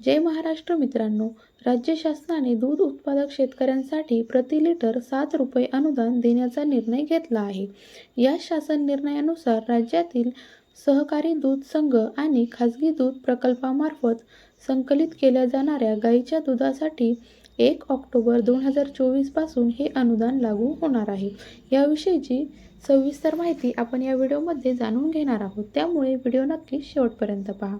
जय महाराष्ट्र मित्रांनो राज्य शासनाने दूध उत्पादक शेतकऱ्यांसाठी प्रति लिटर सात रुपये अनुदान देण्याचा निर्णय घेतला आहे. या शासन निर्णयानुसार राज्यातील सहकारी दूध संघ आणि खाजगी दूध प्रकल्पामार्फत संकलित केल्या जाणाऱ्या गाईच्या दुधासाठी एक ऑक्टोबर दोन हजार चोवीसपासून हे अनुदान लागू होणार आहे. याविषयीची सविस्तर माहिती आपण या व्हिडिओमध्ये जाणून घेणार आहोत. त्यामुळे व्हिडिओ नक्की शेवटपर्यंत पहा.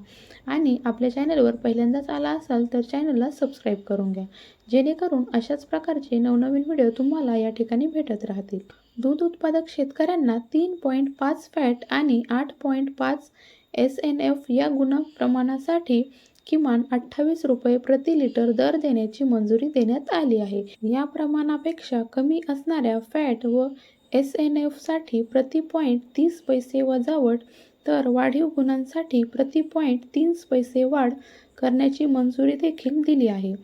आणि आपल्या चॅनलवर पहिल्यांदाच आला असाल तर चॅनलला सबस्क्राईब करून घ्या. जेणेकरून अशाच प्रकारचे नवनवीन व्हिडिओ तुम्हाला या ठिकाणी भेटत राहतील. दूध उत्पादक शेतकऱ्यांना तीन पॉईंट पाच फॅट आणि आठ पॉईंट पाच एस एन एफ या गुणप्रमाणासाठी किमान अठ्ठावीस रुपये प्रति लिटर दर देण्याची मंजुरी देण्यात आली आहे. या प्रमाणापेक्षा कमी असणाऱ्या फॅट व एस एन एफसाठी प्रति पॉईंट तीस पैसे वजावट तर वाढीव गुणांसाठी प्रति पॉईंट तीस पैसे वाढ करण्याची मंजुरी देखील दिली आहे.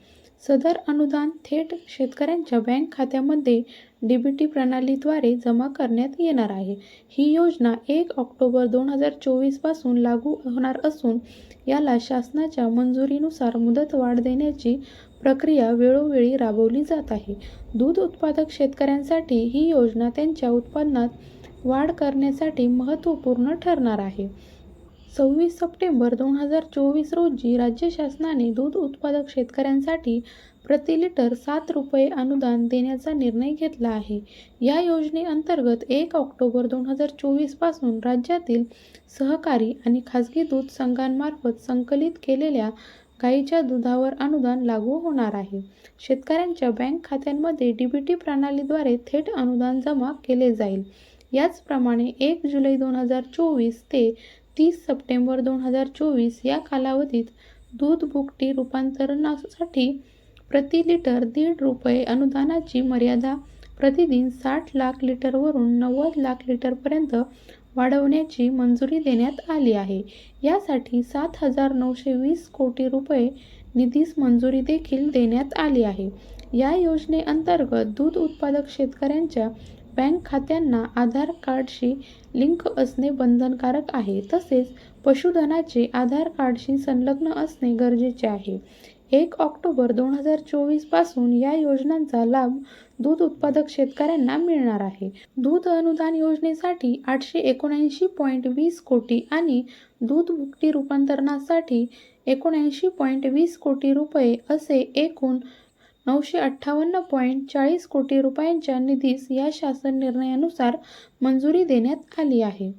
सदर अनुदान थेट शेतकऱ्यांच्या बँक खात्यामध्ये डी बी टी प्रणालीद्वारे जमा करण्यात येणार आहे. ही योजना एक ऑक्टोबर दोन हजार चोवीसपासून लागू होणार असून याला शासनाच्या मंजुरीनुसार मुदतवाढ देण्याची प्रक्रिया वेळोवेळी राबवली जात आहे. दूध उत्पादक शेतकऱ्यांसाठी ही योजना त्यांच्या उत्पन्नात वाढ करण्यासाठी महत्त्वपूर्ण ठरणार आहे. सव्वीस सप्टेंबर दोन हजार चोवीस रोजी राज्य शासनाने दूध उत्पादक शेतकऱ्यांसाठी प्रति लिटर सात रुपये अनुदान देण्याचा निर्णय घेतला आहे. या योजनेअंतर्गत एक ऑक्टोबर दोन हजार चोवीसपासून राज्यातील सहकारी आणि खाजगी दूध संघांमार्फत संकलित केलेल्या गाईच्या दुधावर अनुदान लागू होणार आहे. शेतकऱ्यांच्या बँक खात्यांमध्ये डी बी टी प्रणालीद्वारे थेट अनुदान जमा केले जाईल. याचप्रमाणे एक जुलै दोन हजार चोवीस ते तीस सप्टेंबर दोन हजार चोवीस या कालावधीत दूध भुकटी रूपांतरणासाठी प्रति लिटर दीड रुपये अनुदानाची मर्यादा प्रतिदिन साठ लाख लिटरवरून नव्वद लाख लिटरपर्यंत वाढवण्याची मंजुरी देण्यात आली आहे. यासाठी सात हजार नऊशे वीस कोटी रुपये निधीस मंजुरी देखील देण्यात आली आहे. या योजनेअंतर्गत दूध उत्पादक शेतकऱ्यांच्या बँक खात्यांना आधार कार्डशी लिंक असणे बंधनकारक आहे. तसेच पशुधनाचे आधार कार्डशी संलग्न असणे गरजेचे आहे. एक ऑक्टोबर दोन हजार चोवीसपासून या योजनांचा लाभ दूध उत्पादक शेतकऱ्यांना मिळणार आहे. दूध अनुदान योजनेसाठी आठशे एकोणऐंशी पॉईंट वीस कोटी आणि दूध भुकटी रूपांतरणासाठी एकोणऐंशी पॉईंट वीस कोटी रुपये असे एकूण नऊशे अठ्ठावन्न पॉईंट चाळीस कोटी रुपयांच्या निधीस या शासन निर्णयानुसार मंजुरी देण्यात आली आहे.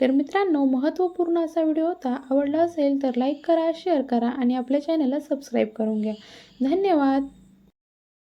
तर मित्रांनो महत्त्वपूर्ण असा व्हिडिओ होता आवडला असेल तर लाईक करा शेअर करा आणि आपल्या चॅनलला सबस्क्राईब करून घ्या. धन्यवाद!